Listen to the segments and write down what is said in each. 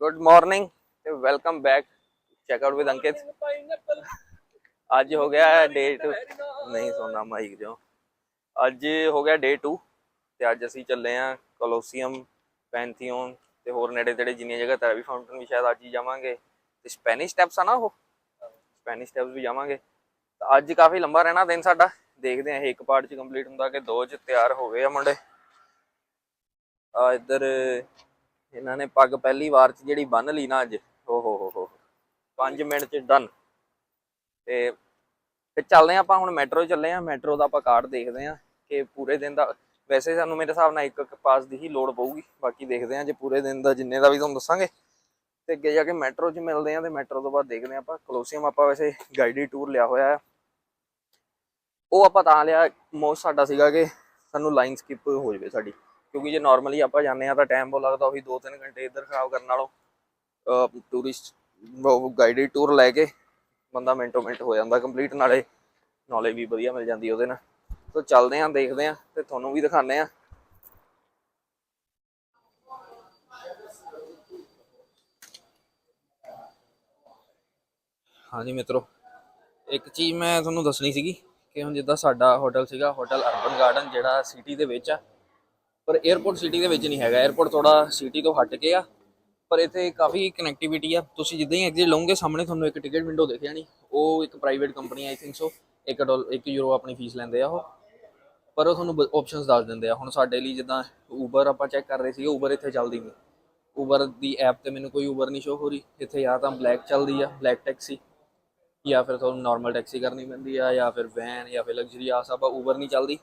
Good morning ਤੇ welcome back check out with Ankit ਅੱਜ ਹੋ ਗਿਆ ਡੇ 2 ਨਹੀਂ ਸੁਣਨਾ ਮਾਈਕ ਜੋ ਅੱਜ ਹੋ ਗਿਆ ਡੇ 2 ਤੇ ਅੱਜ ਅਸੀਂ ਚੱਲੇ ਆ ਕੋਲੋਸੀਅਮ ਪੈਂਥੀਓਨ ਤੇ ਹੋਰ ਨੇੜੇ ਤੇੜੇ ਜਿੰਨੀਆਂ ਜਗ੍ਹਾ ਤਰਵੀ ਫਾਊਂਟਨ ਵੀ ਸ਼ਾਇਦ ਅੱਜ ਹੀ ਜਾਵਾਂਗੇ। ਤੇ ਸਪੈਨਿਸ਼ ਸਟੈਪਸ ਆ ਨਾ ਉਹ? ਸਪੈਨਿਸ਼ ਸਟੈਪਸ ਵੀ ਜਾਵਾਂਗੇ। ਤਾਂ ਅੱਜ ਕਾਫੀ ਲੰਬਾ ਰਹਿਣਾ ਦਿਨ ਸਾਡਾ। ਦੇਖਦੇ ਆ ਇਹ ਇੱਕ ਪਾਰਟ ਚ ਕੰਪਲੀਟ ਹੁੰਦਾ ਕਿ ਦੋ ਚ ਤਿਆਰ ਹੋ ਗਏ ਆ ਮੁੰਡੇ। ਆ ਇੱਧਰ ਇਹਨਾਂ ਨੇ ਪੱਗ ਪਹਿਲੀ ਵਾਰ ਚ ਜਿਹੜੀ ਬੰਨ ਲਈ ਨਾ ਅੱਜ ਓ ਹੋ ਹੋ ਹੋ 5 ਮਿੰਟ ਚ ਡਨ। ਤੇ ਤੇ ਚੱਲਦੇ ਆ ਆਪਾਂ, ਹੁਣ ਮੈਟਰੋ ਚੱਲੇ ਆ ਮੈਟਰੋ ਦਾ ਆਪਾਂ ਕਾਰਡ ਦੇਖਦੇ ਆ ਕਿ ਪੂਰੇ ਦਿਨ ਦਾ, ਵੈਸੇ ਸਾਨੂੰ ਮੇਰੇ ਹਿਸਾਬ ਨਾਲ ਇੱਕ ਇੱਕ ਪਾਸ ਦੀ ਹੀ ਲੋੜ ਪਊਗੀ। ਬਾਕੀ ਦੇਖਦੇ ਆ ਜੇ ਪੂਰੇ ਦਿਨ ਦਾ ਜਿੰਨੇ ਦਾ ਵੀ ਤੁਹਾਨੂੰ ਦੱਸਾਂਗੇ। ਤੇ ਅੱਗੇ ਜਾ ਕੇ ਮੈਟਰੋ 'ਚ ਮਿਲਦੇ ਆ ਤੇ ਮੈਟਰੋ ਤੋਂ ਬਾਅਦ ਦੇਖਦੇ ਆ ਆਪਾਂ। ਕਲੋਸੀਅਮ ਆਪਾਂ ਵੈਸੇ ਗਾਈਡਡ ਟੂਰ ਲਿਆ ਹੋਇਆ ਆ ਉਹ ਆਪਾਂ ਤਾਂ ਲਿਆ ਮੋਸਟ ਸਾਡਾ ਸੀਗਾ ਕਿ ਸਾਨੂੰ ਲਾਈਨ ਸਕਿਪ ਹੋ ਜਾਵੇ ਸਾਡੀ। ਕਿਉਂਕਿ ਜੇ ਨਾਰਮਲੀ ਆਪਾਂ ਜਾਂਦੇ ਆ ਤਾਂ ਟਾਈਮ ਬਹੁਤ ਲੱਗਦਾ, ਉਹੀ 2-3 ਘੰਟੇ ਇੱਧਰ ਖਰਾਬ ਕਰਨ ਨਾਲੋਂ ਟੂਰਿਸਟ ਗਾਈਡਡ ਟੂਰ ਲੈ ਕੇ ਬੰਦਾ ਮਿੰਟੋ ਮਿੰਟ ਹੋ ਜਾਂਦਾ ਕੰਪਲੀਟ ਨਾਲੇ ਨੌਲੇਜ ਵੀ ਵਧੀਆ ਮਿਲ ਜਾਂਦੀ ਉਹਦੇ ਨਾਲ। ਸੋ ਚੱਲਦੇ ਆਂ ਦੇਖਦੇ ਆਂ ਤੇ ਤੁਹਾਨੂੰ ਵੀ ਦਿਖਾਉਂਦੇ ਆਂ ਹਾਂਜੀ ਮਿੱਤਰੋ, ਇੱਕ ਚੀਜ਼ ਮੈਂ ਤੁਹਾਨੂੰ ਦੱਸਣੀ ਸੀਗੀ ਕਿ ਹੁਣ ਜਿੱਦਾਂ ਸਾਡਾ ਹੋਟਲ ਸੀਗਾ ਹੋਟਲ ਅਰਬਨ ਗਾਰਡਨ ਜਿਹੜਾ ਸਿਟੀ ਦੇ ਵਿੱਚ ਆ ਪਰ 에어ਪੋਰਟ ਸਿਟੀ ਦੇ ਵਿੱਚ ਨਹੀਂ ਹੈਗਾ। 에어ਪੋਰਟ ਥੋੜਾ ਸਿਟੀ ਤੋਂ ਹਟ ਕੇ ਆ, ਪਰ ਇੱਥੇ ਕਾਫੀ ਕਨੈਕਟੀਵਿਟੀ ਆ। ਤੁਸੀਂ ਜਿੱਦਾਂ ਹੀ ਐਗਜ਼ਿਟ ਲਓਗੇ, ਸਾਹਮਣੇ ਤੁਹਾਨੂੰ ਇੱਕ ਟਿਕਟ ਵਿੰਡੋ ਦੇਖ ਜਾਣੀ ਉਹ ਇੱਕ private company I think so 1 dollar 1 euro ਆਪਣੀ ਫੀਸ ਲੈਂਦੇ ਆ ਉਹ। ਪਰ ਉਹ ਤੁਹਾਨੂੰ ਆਪਸ਼ਨਸ ਦੱਸ ਦਿੰਦੇ ਆ। ਹੁਣ ਸਾਡੇ ਲਈ ਜਿੱਦਾਂ ਉਬਰ ਆਪਾਂ ਚੈੱਕ ਕਰ ਰਹੇ ਸੀ ਉਬਰ ਇੱਥੇ ਚੱਲਦੀ ਨਹੀਂ ਉਬਰ ਦੀ ਐਪ ਤੇ ਮੈਨੂੰ ਕੋਈ ਉਬਰ ਨਹੀਂ ਸ਼ੋ ਹੋ ਰਹੀ। ਇੱਥੇ ਜਾਂ ਤਾਂ ਬਲੈਕ ਚੱਲਦੀ ਆ ਬਲੈਕ ਟੈਕਸੀ ਜਾਂ ਫਿਰ ਤੁਹਾਨੂੰ ਨਾਰਮਲ ਟੈਕਸੀ ਕਰਨੀ ਪੈਂਦੀ ਆ, ਜਾਂ ਫਿਰ ਵੈਨ ਜਾਂ ਫਿਰ ਲਗਜ਼ਰੀ ਆ, ਸਭ ਉਬਰ ਨਹੀਂ ਚੱਲਦੀ।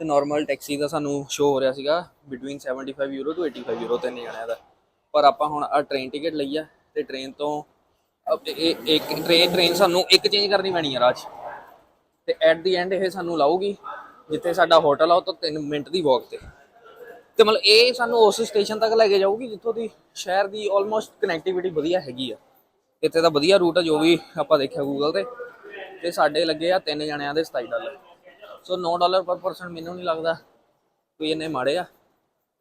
ਤੇ ਨਾਰਮਲ ਟੈਕਸੀ ਦਾ ਸਾਨੂੰ ਸ਼ੋ ਹੋ ਰਿਹਾ ਸੀਗਾ ਬਿਟਵੀਨ 75 ਯੂਰੋ ਟੂ 85 ਯੂਰੋ ਤਿੰਨ ਜਣਿਆਂ ਦਾ। ਪਰ ਆਪਾਂ ਹੁਣ ਆ ਟ੍ਰੇਨ ਟਿਕਟ ਲਈ ਆ ਤੇ ਟ੍ਰੇਨ ਤੋਂ ਅਬ ਇਹ ਇੱਕ ਟ੍ਰੇਨ ਟ੍ਰੇਨ ਸਾਨੂੰ ਇੱਕ ਚੇਂਜ ਕਰਨੀ ਪੈਣੀ ਆ ਰਾਜ। ਤੇ ਐਟ ਦੀ ਐਂਡ ਇਹ ਸਾਨੂੰ ਲਾਊਗੀ, ਜਿੱਥੇ ਸਾਡਾ ਹੋਟਲ ਆ ਉਹ ਤੋਂ 3 ਮਿੰਟ ਦੀ ਵਾਕ ਤੇ। ਤੇ ਮਤਲਬ ਇਹ ਸਾਨੂੰ ਉਸ ਸਟੇਸ਼ਨ ਤੱਕ ਲੈ ਕੇ ਜਾਊਗੀ, ਜਿੱਥੋਂ ਦੀ ਸ਼ਹਿਰ ਦੀ ਆਲਮੋਸਟ ਕਨੈਕਟੀਵਿਟੀ ਵਧੀਆ ਹੈਗੀ ਆ। ਇੱਥੇ ਦਾ ਵਧੀਆ ਰੂਟ ਆ, ਜੋ ਵੀ ਆਪਾਂ ਦੇਖਿਆ ਗੂਗਲ ਤੇ। ਤੇ ਸਾਡੇ ਲੱਗੇ ਆ ਤਿੰਨ ਜਣਿਆਂ ਦੇ 27 dollar so 9 dollar per person ਮੈਨੂੰ ਨਹੀਂ ਲੱਗਦਾ। ਕੋਈ ਇੰਨੇ ਮਾੜੇ ਆ।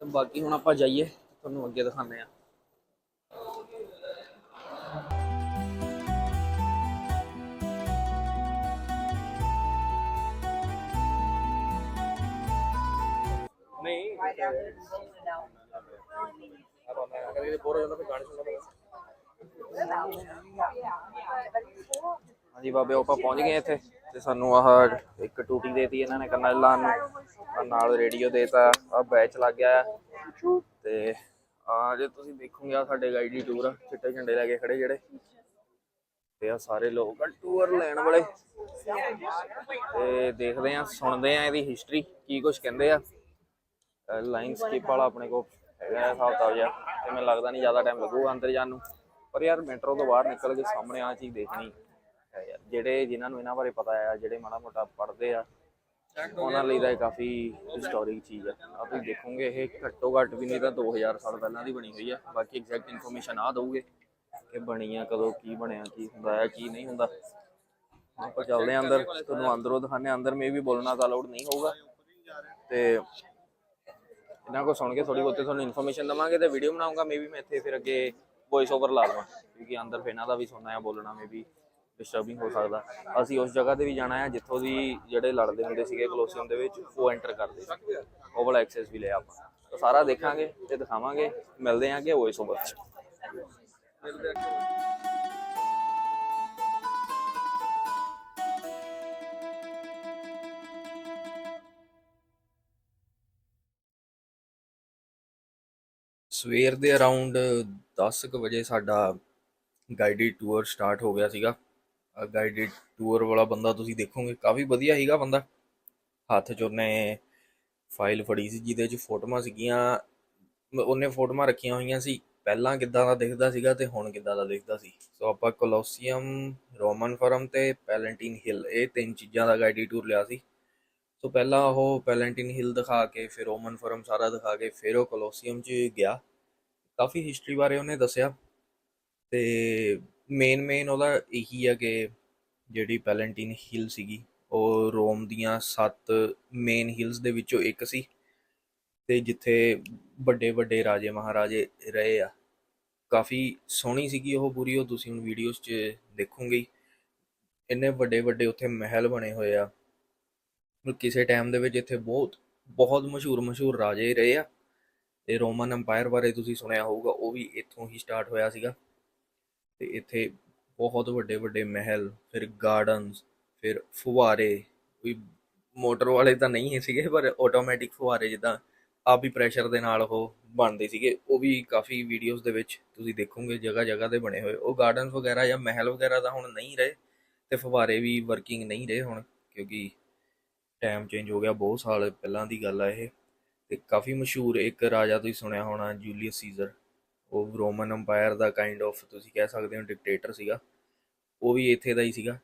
ਤੇ ਬਾਕੀ ਹੁਣ ਆਪਾਂ ਜਾਈਏ, ਤੁਹਾਨੂੰ ਅੱਗੇ ਦਿਖਾਉਂਦੇ ਆ। ਨਹੀਂ ਕਦੇ ਬੋਰ ਹੋ ਜਾਂਦਾ ਫਿਰ ਗਾਣੇ ਸੁਣਦਾ ਹਾਂਜੀ ਬਾਬੇ, ਆਪਾਂ ਪਹੁੰਚ ਗਏ ਇੱਥੇ ਤੇ ਸਾਨੂੰ ਆਹ ਇੱਕ ਟੂਟੀ ਦੇਤੀ ਇਹਨਾਂ ਨੇ ਕੰਨਾਂ 'ਚ ਨੂੰ। ਨਾਲ ਰੇਡੀਓ ਦੇਤਾ ਆ ਬੈਚ ਲੱਗ ਗਿਆ ਤੇ ਆ ਜੇ ਤੁਸੀਂ ਦੇਖੋਗੇ ਆ ਸਾਡੇ ਦੀ ਟੂਰ ਆ ਚਿੱਟੇ ਝੰਡੇ ਲੈ ਕੇ ਖੜੇ ਜਿਹੜੇ। ਤੇ ਆ ਸਾਰੇ ਲੋਕ ਟੂਰ ਲੈਣ ਵਾਲੇ। ਤੇ ਦੇਖਦੇ ਆ, ਸੁਣਦੇ ਆ ਇਹਦੀ ਹਿਸਟਰੀ ਕੀ ਕੁਝ ਕਹਿੰਦੇ ਆ। ਲਾਈਨ ਸਕਿਪ ਵਾਲਾ ਆਪਣੇ ਕੋਲ ਹੈਗਾ ਹਿਸਾਬ ਤਾਂ ਜਿਹਾ। ਤੇ ਮੈਨੂੰ ਲੱਗਦਾ ਨਹੀਂ ਜ਼ਿਆਦਾ ਟਾਈਮ ਲੱਗੂਗਾ ਅੰਦਰ ਜਾਣ ਨੂੰ। ਪਰ ਯਾਰ ਮੈਟਰੋ ਤੋਂ ਬਾਹਰ ਨਿਕਲ ਕੇ ਸਾਹਮਣੇ ਆ ਚੀਜ਼ ਦੇਖਣੀ। ਜਿਹੜੇ ਜਿਨ੍ਹਾਂ ਨੂੰ ਇਹਨਾਂ ਬਾਰੇ ਪਤਾ ਆ ਜਿਹੜੇ ਮਾੜਾ ਮੋਟਾ ਪੜ੍ਹਦੇ ਆ ਉਹਨਾਂ ਲਈ ਤਾਂ ਇਹ ਕਾਫੀ ਹਿਸਟੋਰਿਕ ਚੀਜ਼ ਆ। ਆ ਤੁਸੀਂ ਦੇਖੋਗੇ ਇਹ ਘੱਟੋ ਘੱਟ ਵੀ ਨਹੀਂ ਤਾਂ 2000 ਸਾਲ ਪਹਿਲਾਂ ਦੀ ਬਣੀ ਹੋਈ ਆ। ਬਾਕੀ ਐਗਜ਼ੈਕਟ ਇਨਫੋਰਮੇਸ਼ਨ ਆ ਦਊਗੇ ਕਿ ਬਣੀ ਆ ਕਦੋਂ ਕੀ ਬਣਿਆ ਕੀ ਹੁੰਦਾ ਹੈ ਕੀ ਨਹੀਂ ਹੁੰਦਾ। ਆਪਾਂ ਚੱਲਦੇ ਆ ਅੰਦਰ ਤੁਹਾਨੂੰ ਅੰਦਰੋਂ ਦਿਖਾਣੇ ਆ। ਅੰਦਰ ਮੇ ਵੀ ਬੋਲਣਾ ਤਾਂ ਅਲਾਉਡ ਨਹੀਂ ਹੋਊਗਾ। ਤੇ ਇਹਨਾਂ ਕੋ ਸੁਣ ਕੇ ਥੋੜੀ ਬਹੁਤੀ ਤੁਹਾਨੂੰ ਇਨਫੋਰਮੇਸ਼ਨ ਦਵਾਂਗੇ ਤੇ ਵੀਡੀਓ ਬਣਾਉਂਗਾ। ਮੇਬੀ ਮੈਂ ਇੱਥੇ ਫਿਰ ਅੱਗੇ ਵੌਇਸ ਓਵਰ ਲਾ ਦਵਾਂ ਕਿਉਂਕਿ ਅੰਦਰ ਫਿਰ ਇਹਨਾਂ ਦਾ ਵੀ ਸੁਣਨਾ ਹੈ ਬੋਲਣਾ ਮੇਬੀ ਡਿਸਟਰਬਿੰਗ ਹੋ ਸਕਦਾ। ਅਸੀਂ ਉਸ ਜਗ੍ਹਾ ਤੇ ਵੀ ਜਾਣਾ ਹੈ, ਜਿੱਥੋਂ ਦੀ ਜਿਹੜੇ ਲੜਦੇ ਹੁੰਦੇ ਸੀਗੇ ਕਲੋਸੀਅਮ ਦੇ ਵਿੱਚ, ਉਹ ਐਂਟਰ ਕਰਦੇ ਸੀ। ਉਹ ਵਾਲਾ ਐਕਸੈਸ ਵੀ ਲਿਆ ਆਪਾਂ। ਤਾਂ ਸਾਰਾ ਦੇਖਾਂਗੇ ਤੇ ਦਿਖਾਵਾਂਗੇ, ਮਿਲਦੇ ਆਂ ਵੌਇਸ ਓਵਰ ਚ ਸਵੇਰ ਦੇ ਅਰਾਊਂਡ 10 ਕੁ ਵਜੇ ਸਾਡਾ ਗਾਈਡਡ ਟੂਰ ਸਟਾਰਟ ਹੋ ਗਿਆ ਸੀਗਾ। ਗਾਈਡਡ ਟੂਰ ਵਾਲਾ ਬੰਦਾ ਤੁਸੀਂ ਦੇਖੋਗੇ, ਕਾਫੀ ਵਧੀਆ ਸੀਗਾ ਬੰਦਾ। ਹੱਥ 'ਚ ਉਹਨੇ ਫਾਈਲ ਫੜੀ ਸੀ, ਜਿਹਦੇ 'ਚ ਫੋਟੋਆਂ ਸੀਗੀਆਂ। ਉਹਨੇ ਫੋਟੋਆਂ ਰੱਖੀਆਂ ਹੋਈਆਂ ਸੀ। ਪਹਿਲਾਂ ਕਿੱਦਾਂ ਦਾ ਦਿਖਦਾ ਸੀਗਾ ਤੇ ਹੁਣ ਕਿੱਦਾਂ ਦਾ ਦਿਖਦਾ ਸੀ। ਸੋ ਆਪਾਂ ਕੋਲੋਸੀਅਮ ਰੋਮਨ ਫੋਰਮ ਤੇ ਪੈਲੈਂਟੀਨ ਹਿੱਲ ਇਹ ਤਿੰਨ ਚੀਜ਼ਾਂ ਦਾ ਗਾਈਡਡ ਟੂਰ ਲਿਆ ਸੀ। ਸੋ ਪਹਿਲਾਂ ਉਹ ਪੈਲੈਂਟਿਨ ਹਿੱਲ ਦਿਖਾ ਕੇ, ਫਿਰ ਰੋਮਨ ਫੋਰਮ ਸਾਰਾ ਦਿਖਾ ਕੇ, ਫਿਰ ਉਹ ਕੋਲੋਸੀਅਮ 'ਚ ਗਿਆ। ਕਾਫੀ ਹਿਸਟਰੀ ਬਾਰੇ ਉਹਨੇ ਦੱਸਿਆ। ਤੇ ਮੇਨ ਮੇਨ ਉਹਦਾ ਇਹੀ ਆ ਕਿ ਜਿਹੜੀ ਪੈਲੈਂਟਿਨ ਹਿਲ ਸੀਗੀ, ਉਹ ਰੋਮ ਦੀਆਂ ਸੱਤ ਮੇਨ ਹਿਲਸ ਦੇ ਵਿੱਚੋਂ ਇੱਕ ਸੀ ਤੇ ਜਿੱਥੇ ਵੱਡੇ ਵੱਡੇ ਰਾਜੇ ਮਹਾਰਾਜੇ ਰਹੇ ਆ। ਕਾਫੀ ਸੋਹਣੀ ਸੀਗੀ ਉਹ ਪੂਰੀ, ਉਹ ਤੁਸੀਂ ਹੁਣ ਵੀਡੀਓਜ਼ 'ਚ ਦੇਖੋਗੇ ਇੰਨੇ ਵੱਡੇ ਵੱਡੇ ਉੱਥੇ ਮਹਿਲ ਬਣੇ ਹੋਏ ਆ। ਕਿਸੇ ਟਾਈਮ ਦੇ ਵਿੱਚ ਇੱਥੇ ਬਹੁਤ ਬਹੁਤ ਮਸ਼ਹੂਰ ਮਸ਼ਹੂਰ ਰਾਜੇ ਰਹੇ ਆ। ਤੇ ਰੋਮਨ ਐਮਪਾਇਰ ਬਾਰੇ ਤੁਸੀਂ ਸੁਣਿਆ ਹੋਊਗਾ, ਉਹ ਵੀ ਇੱਥੋਂ ਹੀ ਸਟਾਰਟ ਹੋਇਆ ਸੀਗਾ। ਤੇ ਇੱਥੇ ਬਹੁਤ ਵੱਡੇ ਵੱਡੇ ਮਹਿਲ, ਫਿਰ ਗਾਰਡਨਸ ਫਿਰ ਫੁਵਾਰੇ ਕੋਈ ਮੋਟਰ ਵਾਲੇ ਤਾਂ ਨਹੀਂ ਸੀਗੇ, ਪਰ ਆਟੋਮੈਟਿਕ ਫੁਵਾਰੇ ਜਿੱਦਾਂ ਆਪ ਹੀ ਪ੍ਰੈਸ਼ਰ ਦੇ ਨਾਲ ਉਹ ਬਣਦੇ ਸੀਗੇ। ਉਹ ਵੀ ਕਾਫੀ ਵੀਡੀਓਜ਼ ਦੇ ਵਿੱਚ ਤੁਸੀਂ ਦੇਖੋਗੇ, ਜਗ੍ਹਾ ਜਗ੍ਹਾ ਤੇ ਬਣੇ ਹੋਏ। ਉਹ ਗਾਰਡਨ ਵਗੈਰਾ ਜਾਂ ਮਹਿਲ ਵਗੈਰਾ ਤਾਂ ਹੁਣ ਨਹੀਂ ਰਹੇ ਤੇ ਫੁਵਾਰੇ ਵੀ ਵਰਕਿੰਗ ਨਹੀਂ ਰਹੇ ਹੁਣ, ਕਿਉਂਕਿ ਟਾਈਮ ਚੇਂਜ ਹੋ ਗਿਆ ਬਹੁਤ ਸਾਲ ਪਹਿਲਾਂ ਦੀ ਗੱਲ ਆ ਇਹ। ਤੇ ਕਾਫੀ ਮਸ਼ਹੂਰ ਇੱਕ ਰਾਜਾ ਤੁਸੀਂ ਸੁਣਿਆ ਹੋਣਾ, ਜੂਲੀਅਸ ਸੀਜ਼ਰ। ਉਹ ਰੋਮਨ ਅੰਪਾਇਰ ਦਾ ਕਾਈਂਡ ਆਫ ਤੁਸੀਂ ਕਹਿ ਸਕਦੇ ਹੋ ਡਿਕਟੇਟਰ ਸੀਗਾ। ਉਹ ਵੀ ਇੱਥੇ ਦਾ ਹੀ ਸੀਗਾ।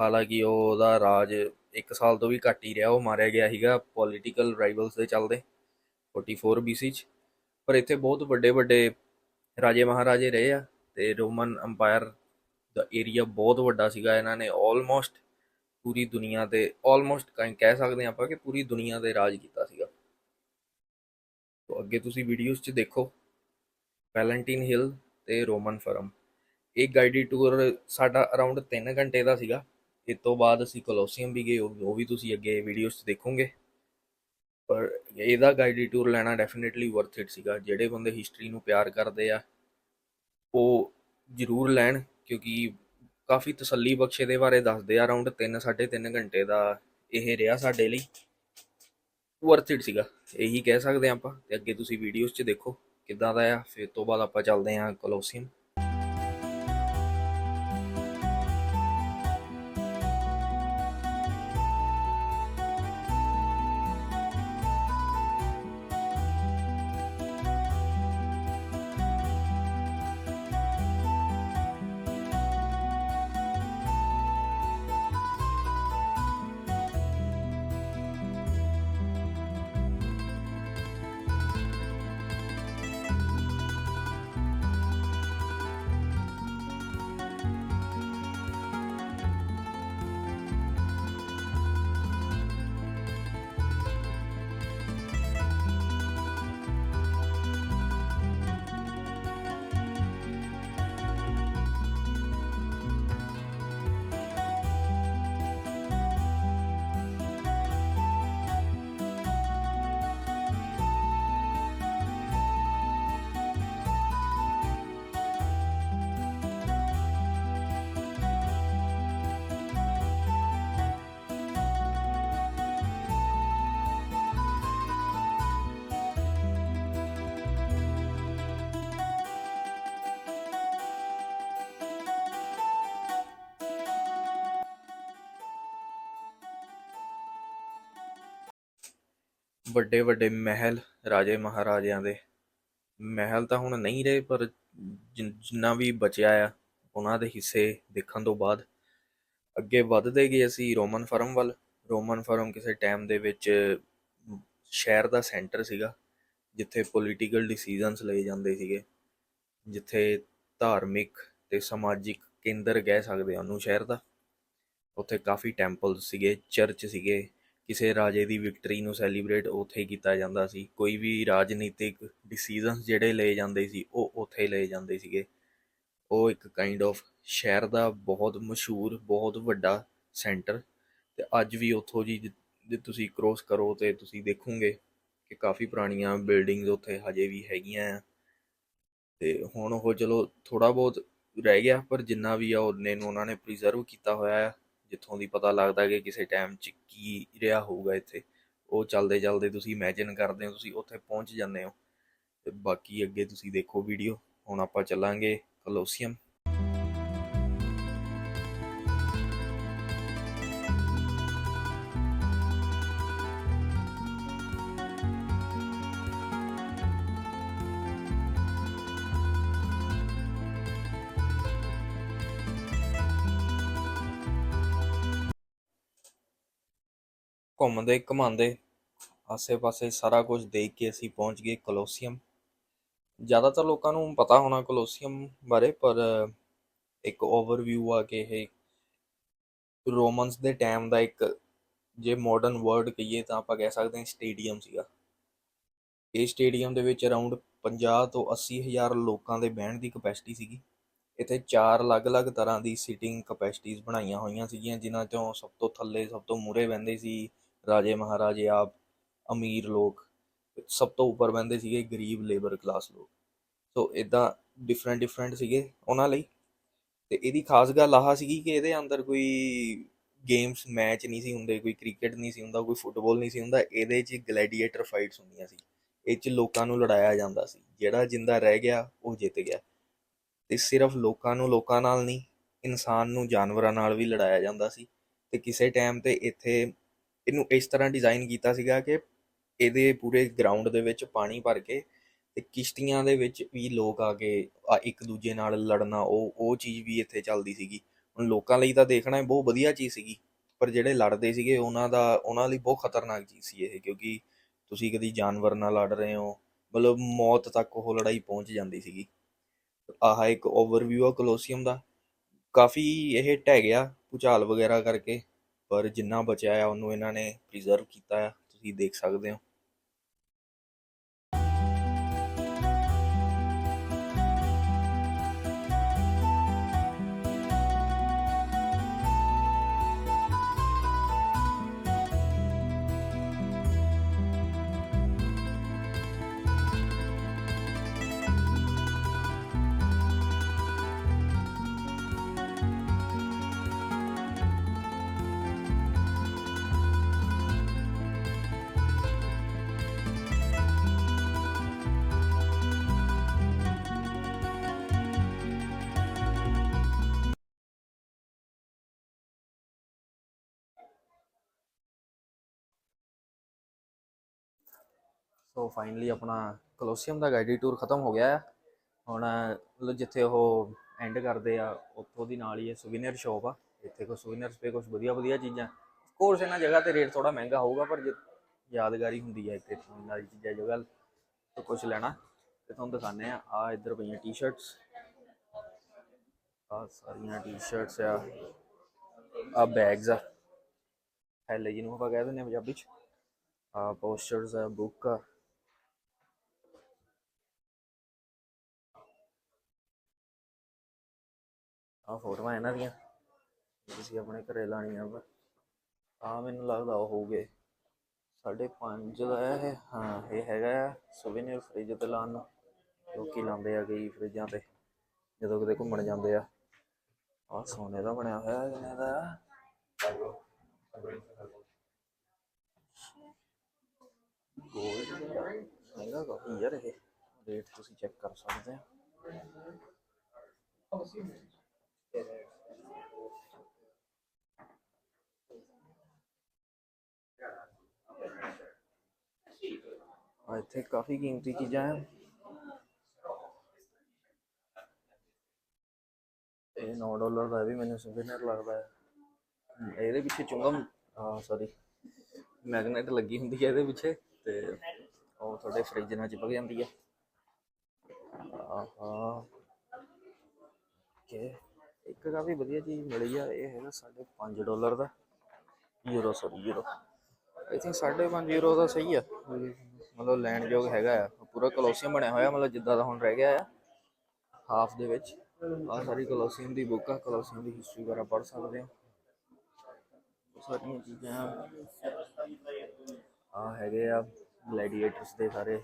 ਹਾਲਾਂਕਿ ਉਹ ਉਹਦਾ ਰਾਜ ਇੱਕ ਸਾਲ ਤੋਂ ਵੀ ਘੱਟ ਹੀ ਰਿਹਾ। ਉਹ ਮਾਰਿਆ ਗਿਆ ਸੀਗਾ ਪੋਲੀਟੀਕਲ ਰਾਈਵਲਸ ਦੇ ਚੱਲਦੇ 44 BC ਚ। ਪਰ ਇੱਥੇ ਬਹੁਤ ਵੱਡੇ ਵੱਡੇ ਰਾਜੇ ਮਹਾਰਾਜੇ ਰਹੇ ਆ ਤੇ ਰੋਮਨ ਅੰਪਾਇਰ ਦਾ ਏਰੀਆ ਬਹੁਤ ਵੱਡਾ ਸੀਗਾ। ਇਹਨਾਂ ਨੇ ਆਲਮੋਸਟ ਪੂਰੀ ਦੁਨੀਆ ਤੇ ਆਲਮੋਸਟ ਕਹਿ ਸਕਦੇ ਹਾਂ ਆਪਾਂ ਕਿ ਪੂਰੀ ਦੁਨੀਆ ਤੇ ਰਾਜ ਕੀਤਾ ਸੀਗਾ। ਤੋਂ ਅੱਗੇ ਤੁਸੀਂ ਵੀਡੀਓਜ਼ 'ਚ ਦੇਖੋ। ਪੈਲੈਂਟਿਨ ਹਿਲ ਤੇ ਰੋਮਨ ਫਰਮ। ਇਹ ਗਾਈਡਡ ਟੂਰ ਸਾਡਾ ਅਰਾਊਂਡ 3 ਘੰਟੇ ਦਾ ਸੀਗਾ। ਇਸ ਤੋਂ ਬਾਅਦ ਅਸੀਂ ਕੋਲੋਸੀਅਮ ਵੀ ਗਏ, ਉਹ ਉਹ ਵੀ ਤੁਸੀਂ ਅੱਗੇ ਵੀਡੀਓਜ਼ 'ਚ ਦੇਖੋਗੇ। ਪਰ ਇਹਦਾ ਗਾਈਡਡ ਟੂਰ ਲੈਣਾ ਡੈਫੀਨਿਟਲੀ ਵਰਥ ਇਟ ਸੀਗਾ। ਜਿਹੜੇ ਬੰਦੇ ਹਿਸਟਰੀ ਨੂੰ ਪਿਆਰ ਕਰਦੇ ਆ, ਉਹ ਜ਼ਰੂਰ ਲੈਣ, ਕਿਉਂਕਿ ਕਾਫੀ ਤਸੱਲੀ ਬਖਸ਼ੇ ਦੇ ਬਾਰੇ ਦੱਸਦੇ ਆ। ਅਰਾਊਂਡ 3 3.5 ਘੰਟੇ ਦਾ ਇਹ ਰਿਹਾ ਸਾਡੇ ਲਈ। ਵਰਥ ਇਟ ਸੀਗਾ। ਇਹੀ ਕਹਿ ਸਕਦੇ ਹਾਂ ਆਪਾਂ, ਤੇ ਅੱਗੇ ਤੁਸੀਂ ਵੀਡੀਓਜ਼ 'ਚ ਦੇਖੋ। ਕਿੱਦਾਂ ਦਾ ਆ ਫਿਰ ਤੋਂ ਬਾਅਦ ਆਪਾਂ ਚੱਲਦੇ ਹਾਂ ਕੋਲੋਸੀਅਮ। ਵੱਡੇ ਵੱਡੇ ਮਹਿਲ ਰਾਜੇ ਮਹਾਰਾਜਿਆਂ ਦੇ। ਮਹਿਲ ਤਾਂ ਹੁਣ ਨਹੀਂ ਰਹੇ, ਪਰ ਜਿੰਨਾ ਵੀ ਬਚਿਆ ਆ, ਉਹਨਾਂ ਦੇ ਹਿੱਸੇ ਦੇਖਣ ਤੋਂ ਬਾਅਦ ਅੱਗੇ ਵੱਧਦੇ ਗਏ ਅਸੀਂ ਰੋਮਨ ਫਰਮ ਵੱਲ। ਰੋਮਨ ਫਰਮ ਕਿਸੇ ਟਾਈਮ ਦੇ ਵਿੱਚ ਸ਼ਹਿਰ ਦਾ ਸੈਂਟਰ ਸੀਗਾ, ਜਿੱਥੇ ਪੋਲੀਟੀਕਲ ਡਿਸੀਜਨਸ ਲਏ ਜਾਂਦੇ ਸੀਗੇ, ਜਿੱਥੇ ਧਾਰਮਿਕ ਤੇ ਸਮਾਜਿਕ ਕੇਂਦਰ ਕਹਿ ਸਕਦੇ ਆ ਉਹਨੂੰ ਸ਼ਹਿਰ ਦਾ। ਉੱਥੇ ਕਾਫੀ ਟੈਂਪਲ ਸੀਗੇ ਚਰਚ ਸੀਗੇ ਕਿਸੇ ਰਾਜੇ ਦੀ ਵਿਕਟਰੀ ਨੂੰ ਸੈਲੀਬ੍ਰੇਟ ਉੱਥੇ ਕੀਤਾ ਜਾਂਦਾ ਸੀ। ਕੋਈ ਵੀ ਰਾਜਨੀਤਿਕ ਡਿਸੀਜਨਸ ਜਿਹੜੇ ਲਏ ਜਾਂਦੇ ਸੀ, ਉਹ ਉੱਥੇ ਲਏ ਜਾਂਦੇ ਸੀਗੇ। ਉਹ ਇੱਕ ਕਾਈਂਡ ਆਫ ਸ਼ਹਿਰ ਦਾ ਬਹੁਤ ਮਸ਼ਹੂਰ, ਬਹੁਤ ਵੱਡਾ ਸੈਂਟਰ ਤੇ ਅੱਜ ਵੀ ਉੱਥੋਂ ਜੀ ਜੇ- ਜੇ ਤੁਸੀਂ ਕ੍ਰੋਸ ਕਰੋ ਤੇ ਤੁਸੀਂ ਦੇਖੋਗੇ ਕਿ ਕਾਫੀ ਪੁਰਾਣੀਆਂ ਬਿਲਡਿੰਗਸ ਉੱਥੇ ਹਜੇ ਵੀ ਹੈਗੀਆਂ ਆ। ਤੇ ਹੁਣ ਉਹ ਚਲੋ ਥੋੜਾ ਬਹੁਤ ਰਹਿ ਗਿਆ, ਪਰ ਜਿੰਨਾ ਵੀ ਆ, ਉਹਨੇ ਨੂੰ ਉਹਨਾਂ ਨੇ ਪ੍ਰੀਜ਼ਰਵ ਕੀਤਾ ਹੋਇਆ ਆ। ਜਿੱਥੋਂ ਦੀ ਪਤਾ ਲੱਗਦਾ ਕਿ ਕਿਸੇ ਟਾਈਮ 'ਚ ਕੀ ਰਿਹਾ ਹੋਊਗਾ ਇੱਥੇ, ਉਹ ਚੱਲਦੇ ਚੱਲਦੇ ਤੁਸੀਂ ਇਮੇਜਿਨ ਕਰਦੇ ਹੋ, ਤੁਸੀਂ ਉੱਥੇ ਪਹੁੰਚ ਜਾਂਦੇ ਹੋ। ਤੇ ਬਾਕੀ ਅੱਗੇ ਤੁਸੀਂ ਦੇਖੋ ਵੀਡੀਓ ਹੁਣ ਆਪਾਂ ਚੱਲਾਂਗੇ ਕਲੋਸੀਅਮ। ਘੁੰਮਦੇ, ਘੁਮਾਉਂਦੇ, ਆਸੇ-ਪਾਸੇ ਸਾਰਾ ਕੁਝ ਦੇਖ ਕੇ ਅਸੀਂ ਪਹੁੰਚ ਗਏ ਕੋਲੋਸੀਅਮ। ਜ਼ਿਆਦਾਤਰ ਲੋਕਾਂ ਨੂੰ ਪਤਾ ਹੋਣਾ ਕੋਲੋਸੀਅਮ ਬਾਰੇ, ਪਰ ਇੱਕ ਓਵਰਵਿਊ ਆ ਕੇ ਇਹ ਰੋਮਨਸ ਦੇ ਟਾਈਮ ਦਾ ਇੱਕ ਜੇ ਮਾਡਰਨ ਵਰਡ ਕਹੀਏ ਤਾਂ ਆਪਾਂ ਕਹਿ ਸਕਦੇ ਹਾਂ ਸਟੇਡੀਅਮ ਸੀਗਾ। ਇਹ ਸਟੇਡੀਅਮ ਦੇ ਵਿੱਚ ਅਰਾਊਂਡ 50 ਤੋਂ 80 ਹਜ਼ਾਰ ਲੋਕਾਂ ਦੇ ਬਹਿਣ ਦੀ ਕਪੈਸਿਟੀ ਸੀਗੀ। ਇੱਥੇ ਚਾਰ ਅਲੱਗ-ਅਲੱਗ ਤਰ੍ਹਾਂ ਦੀ ਸੀਟਿੰਗ ਕਪੈਸਿਟੀਜ਼ ਬਣਾਈਆਂ ਹੋਈਆਂ ਸੀਗੀਆਂ, ਜਿਨ੍ਹਾਂ ਚੋਂ ਸਭ ਤੋਂ ਥੱਲੇ, ਸਭ ਤੋਂ ਮੂਹਰੇ ਬਹਿੰਦੇ ਸੀ। ਰਾਜੇ ਮਹਾਰਾਜੇ ਆਪ, ਅਮੀਰ ਲੋਕ, ਸਭ ਤੋਂ ਉੱਪਰ ਬਹਿੰਦੇ ਸੀਗੇ ਗਰੀਬ ਲੇਬਰ ਕਲਾਸ ਲੋਕ। ਸੋ ਇਦਾਂ ਡਿਫਰੈਂਟ ਡਿਫਰੈਂਟ ਸੀਗੇ ਉਹਨਾਂ ਲਈ। ਤੇ ਇਹਦੀ ਖਾਸ ਗੱਲ ਆਹ ਸੀਗੀ ਕਿ ਇਹਦੇ ਅੰਦਰ ਕੋਈ ਗੇਮਸ ਮੈਚ ਨਹੀਂ ਸੀ ਹੁੰਦੇ, ਕੋਈ ਕ੍ਰਿਕਟ ਨਹੀਂ ਸੀ ਹੁੰਦਾ, ਕੋਈ ਫੁੱਟਬਾਲ ਨਹੀਂ ਸੀ ਹੁੰਦਾ, ਇਹਦੇ 'ਚ ਗਲੈਡੀਏਟਰ ਫਾਈਟਸ ਹੁੰਦੀਆਂ ਸੀ। ਇਹ 'ਚ ਲੋਕਾਂ ਨੂੰ ਲੜਾਇਆ ਜਾਂਦਾ ਸੀ। ਜਿਹੜਾ ਜਿੰਦਾ ਰਹਿ ਗਿਆ, ਉਹ ਜਿੱਤ ਗਿਆ। ਤੇ ਸਿਰਫ ਲੋਕਾਂ ਨੂੰ ਲੋਕਾਂ ਨਾਲ ਨਹੀਂ, ਇਨਸਾਨ ਨੂੰ ਜਾਨਵਰਾਂ ਨਾਲ ਵੀ ਲੜਾਇਆ ਜਾਂਦਾ ਸੀ। ਤੇ ਕਿਸੇ ਟਾਈਮ ਤੇ ਇੱਥੇ ਇਹਨੂੰ ਇਸ ਤਰ੍ਹਾਂ ਡਿਜ਼ਾਈਨ ਕੀਤਾ ਸੀਗਾ ਕਿ ਇਹਦੇ ਪੂਰੇ ਗਰਾਊਂਡ ਦੇ ਵਿੱਚ ਪਾਣੀ ਭਰ ਕੇ ਤੇ ਕਿਸ਼ਤੀਆਂ ਦੇ ਵਿੱਚ ਵੀ ਲੋਕ ਆ ਕੇ ਇੱਕ ਦੂਜੇ ਨਾਲ ਲੜਨਾ, ਉਹ ਉਹ ਚੀਜ਼ ਵੀ ਇੱਥੇ ਚੱਲਦੀ ਸੀਗੀ। ਹੁਣ ਲੋਕਾਂ ਲਈ ਤਾਂ ਦੇਖਣਾ ਬਹੁਤ ਵਧੀਆ ਚੀਜ਼ ਸੀਗੀ, ਪਰ ਜਿਹੜੇ ਲੜਦੇ ਸੀਗੇ ਉਹਨਾਂ ਦਾ, ਉਹਨਾਂ ਲਈ ਬਹੁਤ ਖਤਰਨਾਕ ਚੀਜ਼ ਸੀ ਇਹ, ਕਿਉਂਕਿ ਤੁਸੀਂ ਕਦੀ ਜਾਨਵਰ ਨਾਲ ਲੜ ਰਹੇ ਹੋ, ਮਤਲਬ ਮੌਤ ਤੱਕ ਉਹ ਲੜਾਈ ਪਹੁੰਚ ਜਾਂਦੀ ਸੀਗੀ। ਆਹ ਇੱਕ ਓਵਰਵਿਊ ਆ ਕੋਲੋਸੀਅਮ ਦਾ। ਕਾਫੀ ਇਹ ਢਹਿ ਗਿਆ, ਭੂਚਾਲ ਵਗੈਰਾ ਕਰਕੇ। ਪਰ ਜਿੰਨਾ ਬਚਿਆ ਆ ਉਹਨੂੰ ਇਹਨਾਂ ਨੇ ਪ੍ਰੀਜ਼ਰਵ ਕੀਤਾ ਆ ਤੁਸੀਂ ਦੇਖ ਸਕਦੇ ਹੋ। ਸੋ ਫਾਈਨਲੀ ਆਪਣਾ ਕਲੋਸੀਅਮ ਦਾ ਗਾਈਡਡ ਟੂਰ ਖਤਮ ਹੋ ਗਿਆ ਹੈ ਹੁਣ, ਮਤਲਬ ਜਿੱਥੇ ਉਹ ਐਂਡ ਕਰਦੇ ਆ, ਉੱਥੋਂ ਦੀ ਨਾਲ ਹੀ ਇਹ ਸੁਵੀਨੀਅਰ ਸ਼ਾਪ ਆ। ਇੱਥੇ ਕੋ ਸੁਵੀਨੀਅਰਸ ਪੇ ਕੁਝ ਵਧੀਆ ਵਧੀਆ ਚੀਜ਼ਾਂ। ਕੋਰਸ ਇਹਨਾਂ ਜਗ੍ਹਾ ਤੇ ਰੇਟ ਥੋੜਾ ਮਹਿੰਗਾ ਹੋਊਗਾ, ਪਰ ਜੇ ਯਾਦਗਾਰੀ ਹੁੰਦੀ ਹੈ ਇੱਥੇ ਨਾਲ ਚੀਜ਼ਾਂ, ਜਗ੍ਹਾ ਤੋਂ ਕੁਝ ਲੈਣਾ, ਤੇ ਤੁਹਾਨੂੰ ਦਿਖਾਣੇ ਆ। ਆ ਇੱਧਰ ਪਈਆਂ ਟੀ-ਸ਼ਰਟਸ ਆ ਸਾਰੀਆਂ ਟੀ-ਸ਼ਰਟਸ ਆ। ਆ। ਬੈਗਸ ਆ ਥੈਲੇ ਜਿਹਨੂੰ ਆਪਾਂ ਕਹਿ ਦਿੰਦੇ ਆ ਪੰਜਾਬੀ ਚ। ਆ ਪੋਸਟਰਸ ਆ ਬੁੱਕ ਆ। ਆ ਫੋਟੋਆਂ ਇਹਨਾਂ ਦੀਆਂ। ਤੁਸੀਂ ਆਪਣੇ ਘਰੇ ਲਾਣੀਆਂ ਵਾ। ਆ ਮੈਨੂੰ ਲੱਗਦਾ ਉਹ ਹੋਊਗੇ। ਸਾਢੇ ਪੰਜ ਦਾ ਹੈ ਹਾਂ, ਇਹ ਹੈਗਾ ਸੁਵੀਨੀਅਰ ਫ੍ਰਿਜ ਤੇ ਲਾਉਣ ਨੂੰ। ਲੋਕੀ ਲਾਉਂਦੇ ਆ ਕਈ ਫ੍ਰਿਜਾਂ ਤੇ, ਜਦੋਂ ਕਿਤੇ ਘੁੰਮਣ ਜਾਂਦੇ ਆ। ਆ ਸੋਨੇ ਦਾ ਬਣਿਆ ਹੋਇਆ ਇਹਨਾਂ ਦਾ। ਗੋਲਡ ਮਹਿੰਗਾ ਕਾਫੀ ਯਾਰ ਇਹ। ਰੇਟ ਤੁਸੀਂ ਚੈੱਕ ਕਰ ਸਕਦੇ ਆ ਆ। ਇੱਥੇ ਕਾਫੀ ਕੀਮਤੀ ਚੀਜ਼ਾਂ ਹੈ ਇਹ 9 ਡਾਲਰ ਦਾ ਵੀ ਮੈਨੂੰ ਸੁਵੀਨੀਅਰ ਲੱਗਦਾ ਹੈ। ਇਹਦੇ ਪਿੱਛੇ ਚੁੰਗਮ ਆ ਸੌਰੀ ਮੈਗਨੇਟ ਲੱਗੀ ਹੁੰਦੀ ਹੈ ਇਹਦੇ ਪਿੱਛੇ ਤੇ ਉਹ ਤੁਹਾਡੇ ਫ੍ਰਿਜ ਨਾਲ ਚਿਪਕ ਜਾਂਦੀ ਹੈ। ਆਹਾ ਕਿ ਇੱਕ ਕਾਫੀ ਵਧੀਆ ਚੀਜ਼ ਮਿਲੀ ਆ, ਇਹ ਹੈਗਾ 5.5 dollar the euro sorry euro I think 5.5 euro ਦਾ ਸਹੀ ਆ। ਮਤਲਬ ਲੈਣ ਯੋਗ ਹੈਗਾ ਆ। ਪੂਰਾ ਕਲੋਸੀਅਮ ਬਣਿਆ ਹੋਇਆ, ਮਤਲਬ ਜਿੱਦਾਂ ਦਾ ਹੁਣ ਰਹਿ ਗਿਆ ਆ ਹਾਫ ਦੇ ਵਿੱਚ। ਆ ਸਾਰੀ ਕਲੋਸੀਅਮ ਦੀ ਬੁੱਕ ਆ, ਕਲੋਸੀਅਮ ਦੀ ਹਿਸਟਰੀ ਵਗੈਰਾ ਪੜ੍ਹ ਸਕਦੇ ਹੋ। ਸਾਰੀਆਂ ਚੀਜ਼ਾਂ ਆ। ਹੈਗੇ ਆ ਗਲੈਡੀਏਟਰਸ ਦੇ ਸਾਰੇ।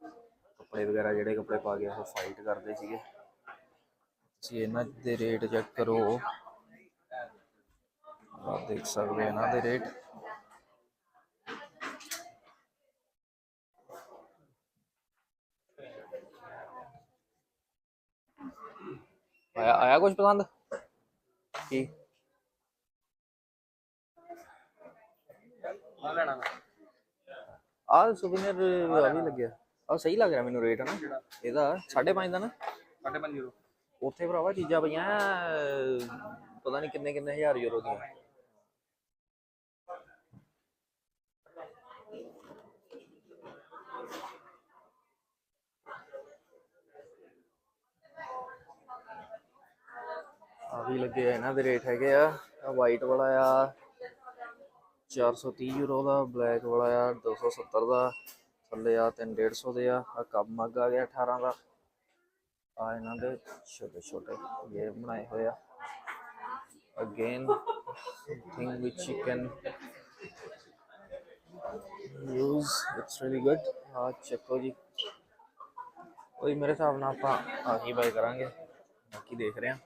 ਕੱਪੜੇ ਵਗੈਰਾ ਜਿਹੜੇ ਕੱਪੜੇ ਪਾ ਕੇ ਉਹ ਫਾਈਟ ਕਰਦੇ ਸੀਗੇ। ਤੁਸੀਂ ਇਹਨਾਂ ਦੇ ਰੇਟ ਚੈੱਕ ਕਰੋ। ਆਪ ਦੇਖ ਸਕਦੇ ਇਹਨਾਂ ਦੇ ਰੇਟ ਆਇਆ ਆਇਆ ਕੁਝ ਪਸੰਦ? ਕੀ? ਆ ਲੈਣਾ ਮੈਂ ਆਹ ਆ ਵੀ ਲੱਗਿਆ। ਆ ਸਹੀ ਲੱਗ ਰਿਹਾ ਮੈਨੂੰ ਰੇਟ ਹਨਾ? ਇਹਦਾ 5.5 ਦਾ ਨਾ? 5.5 ਯੂਰੋ ਉੱਥੇ ਭਰਾਵਾ ਚੀਜ਼ਾਂ ਪਈਆਂ, ਪਤਾ ਨਹੀਂ ਕਿੰਨੇ ਕਿੰਨੇ ਹਜ਼ਾਰ ਯੂਰੋ ਦੀਆਂ। ਆ ਵੀ ਲੱਗੇ ਆ ਇਹਨਾਂ ਦੇ ਰੇਟ ਹੈਗੇ ਆ। ਆ ਵਾਈਟ ਵਾਲਾ ਆ 430 ਯੂਰੋ ਦਾ ਬਲੈਕ ਵਾਲਾ ਆ 270 ਦਾ, ਥੱਲੇ ਆ 350 ਦੇ ਆ। ਆ ਕੱਪ ਮੱਗ ਆ ਗਿਆ 18 ਦਾ। ਆ ਇਹਨਾਂ ਦੇ ਛੋਟੇ ਛੋਟੇ ਇਹ ਬਣਾਏ ਹੋਏ ਆ। Again something which you can use it's really good ਆ ਚੱਕੋ ਜੀ। ਕੋਈ ਮੇਰੇ ਹਿਸਾਬ ਨਾਲ ਆਪਾਂ ਆਹੀ ਬਾਈ ਕਰਾਂਗੇ। ਬਾਕੀ ਦੇਖ ਰਹੇ ਆ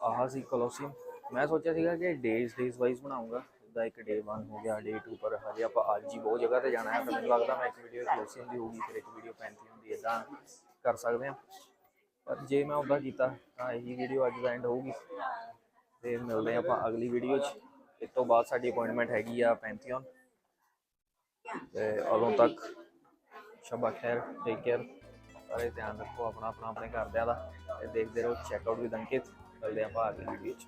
ਆਹ ਸੀ ਕੋਲੋਸੀਅਮ ਮੈਂ ਸੋਚਿਆ ਸੀਗਾ ਕਿ ਡੇਜ਼ ਡੇਜ਼ ਵਾਈਜ਼ ਬਣਾਉਂਗਾ। ਜਿੱਦਾਂ ਇੱਕ ਡੇ 1 ਹੋ ਗਿਆ ਡੇ 2 ਪਰ ਹਜੇ ਆਪਾਂ ਅੱਜ ਹੀ ਬਹੁਤ ਜਗ੍ਹਾ ਤੇ ਜਾਣਾ ਹੈ। ਤਾਂ ਮੈਨੂੰ ਲੱਗਦਾ ਮੈਂ ਇੱਕ ਵੀਡੀਓ ਕੋਲੋਸੀਅਮ ਦੀ ਹੋਊਗੀ, ਫਿਰ ਇੱਕ ਵੀਡੀਓ ਪੈਂਥੀਅਨ ਦੀ ਇਦਾਂ ਕਰ ਸਕਦੇ ਆ ਪਰ ਜੇ ਮੈਂ ਉਹਦਾ ਕੀਤਾ, ਤਾਂ ਇਹੀ ਵੀਡੀਓ ਅੱਜ ਦਾ ਐਂਡ ਹੋਊਗੀ। ਤੇ ਮਿਲਦੇ ਆਪਾਂ ਅਗਲੀ ਵੀਡੀਓ 'ਚ। ਇਸ ਤੋਂ ਬਾਅਦ ਸਾਡੀ ਅਪਾਇੰਟਮੈਂਟ ਹੈਗੀ ਆ ਪੈਂਥੀਅਨ ਤੇ ਉਦੋਂ ਤੱਕ ਸ਼ਬਾ ਖੈਰ ਟੇਕ ਕੇਅਰ ਸਾਰੇ ਧਿਆਨ ਰੱਖੋ ਆਪਣਾ ਆਪਣਾ, ਆਪਣੇ ਘਰਦਿਆਂ ਦਾ। ਤੇ ਦੇਖਦੇ ਰਹੋ ਚੈੱਕ ਆਊਟ ਵਿਦ ਅੰਕਿਤ। ਮਿਲਦੇ ਆਪਾਂ ਅਗਲੀ ਵੀਡੀਓ 'ਚ।